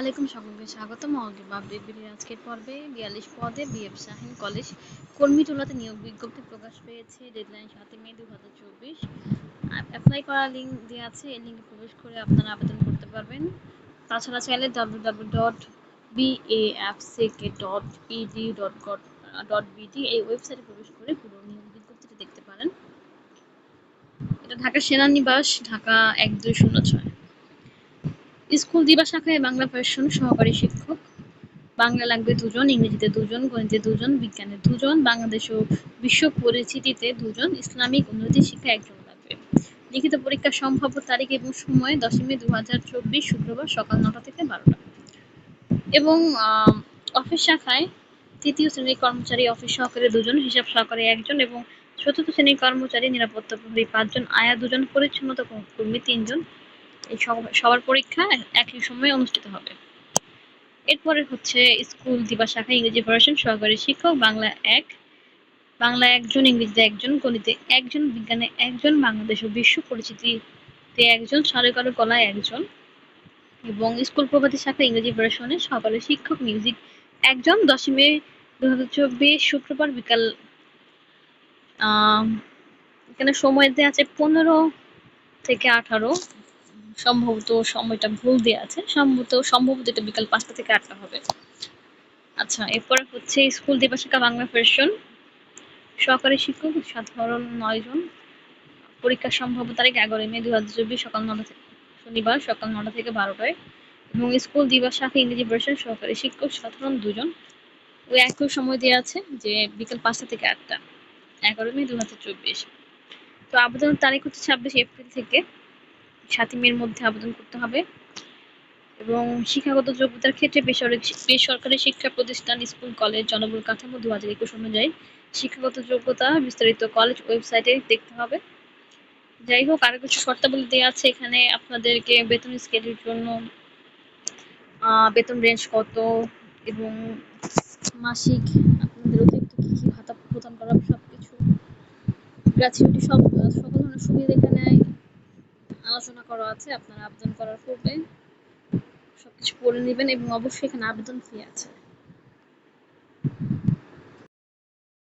আলাইকুম সকলকে স্বাগতম। অগ্রিম আপডেট ভিডিওর আজকের পর্বে বিয়াল্লিশ পদে বিএফ শাহিন কলেজ কর্মী তোলাতে নিয়োগ বিজ্ঞপ্তি প্রকাশ পেয়েছে। ডেডলাইন সাতই মে দু হাজার চব্বিশ অ্যাপ্লাই করার লিঙ্ক দেওয়া আছে। এই লিঙ্কে প্রবেশ করে আপনারা আবেদন করতে পারবেন। তাছাড়া চাইলে W W dot বিএএফসিকে dot edu dot gov dot BD এই ওয়েবসাইটে প্রবেশ করে পুরো নিয়োগ বিজ্ঞপ্তিটি দেখতে পারেন। এটা ঢাকা সেনানিবাস, ঢাকা এক দুই শূন্য ছয়। স্কুল দিবা শাখায় বাংলা ভার্সন সহকারী শিক্ষক, বাংলা লাগবে দুজন, ইংরেজিতে দুজন, গণিতে দুজন, বিজ্ঞানে দুজন, বাংলাদেশ ও বিশ্ব পরিচিতিতে দুজন, ইসলামিক উন্নতি শিক্ষা একজন লাগবে। লিখিত পরীক্ষার সম্ভাব্য তারিখ এবং সময় দশই মে দু হাজার চব্বিশ শুক্রবার সকাল নটা থেকে বারোটা। এবং অফিস শাখায় তৃতীয় শ্রেণির কর্মচারী অফিস সহকারে দুজন, হিসাব সহকারে একজন এবং চতুর্থ শ্রেণির কর্মচারী নিরাপত্তা প্রহরী পাঁচজন, আয়া দুজন, পরিচ্ছন্নতা কর্মী তিনজন এই সবার পরীক্ষা একই সময়ে অনুষ্ঠিত হবে। এরপরে হচ্ছে স্কুল দিবা শাখা ইংরেজি ভার্সন সহকারী শিক্ষক, বাংলা এক। বাংলা একজন, ইংরেজিতে একজন, গণিতে একজন, বিজ্ঞানে একজন, বাংলাদেশ ও বিশ্ব পরিচিতিতে একজন সারেকারু কলায় একজন এবং স্কুল প্রভাতী শাখা ইংরেজি ভার্সনে সহকারী শিক্ষক মিউজিক একজন। দশই মে দু হাজার চব্বিশ শুক্রবার বিকাল এখানে সময় দেওয়া আছে পনেরো থেকে আঠারো। সম্ভবত সময়টা ভুল দেওয়া আছে। সম্ভবত সম্ভবত এটা বিকাল পাঁচটা থেকে আটটা হবে। আচ্ছা এরপরে হচ্ছে স্কুল দিবাসিকা বাংলা ভার্সন সহকারী শিক্ষক, সাধারণ নয় জন পরীক্ষার সম্ভাব্য তারিখ এগারোই মে দু হাজার চব্বিশ সকাল নটা থেকে, শনিবার সকাল নটা থেকে বারোটায়। এবং স্কুল দিবস শাখা ইংরেজি ভার্সন সহকারী শিক্ষক, সাধারণ দুজন। ওই একই সময় দেওয়া আছে যে বিকাল পাঁচটা থেকে আটটা, এগারোই মে দু হাজার চব্বিশ। তো আবেদনের তারিখ হচ্ছে ছাব্বিশ এপ্রিল থেকে। সাতই মের মধ্যে আবেদন করতে হবে। এবং শিক্ষাগত যোগ্যতার ক্ষেত্রে বেসরকারি শিক্ষা প্রতিষ্ঠান, স্কুল, কলেজ জনবল কাঠামো দু হাজার একুশ অনুযায়ী শিক্ষাগত যোগ্যতা বিস্তারিত কলেজ ওয়েবসাইটে দেখতে হবে। যাই হোক, আরও কিছু শর্তাবলী দেওয়া আছে। এখানে আপনাদেরকে বেতন স্কেলের জন্য বেতন রেঞ্জ কত এবং মাসিক আপনাদের অতিরিক্ত কী কী ভাতা প্রদান করা সব কিছু গ্র্যাচুইটি সব সকল ধরনের সুবিধা এখানে আলোচনা করা আছে, আপনারা আবেদন করার পূর্বে সবকিছু পড়ে নেবেন এবং অবশ্যই এখানে আবেদন ফি আছে।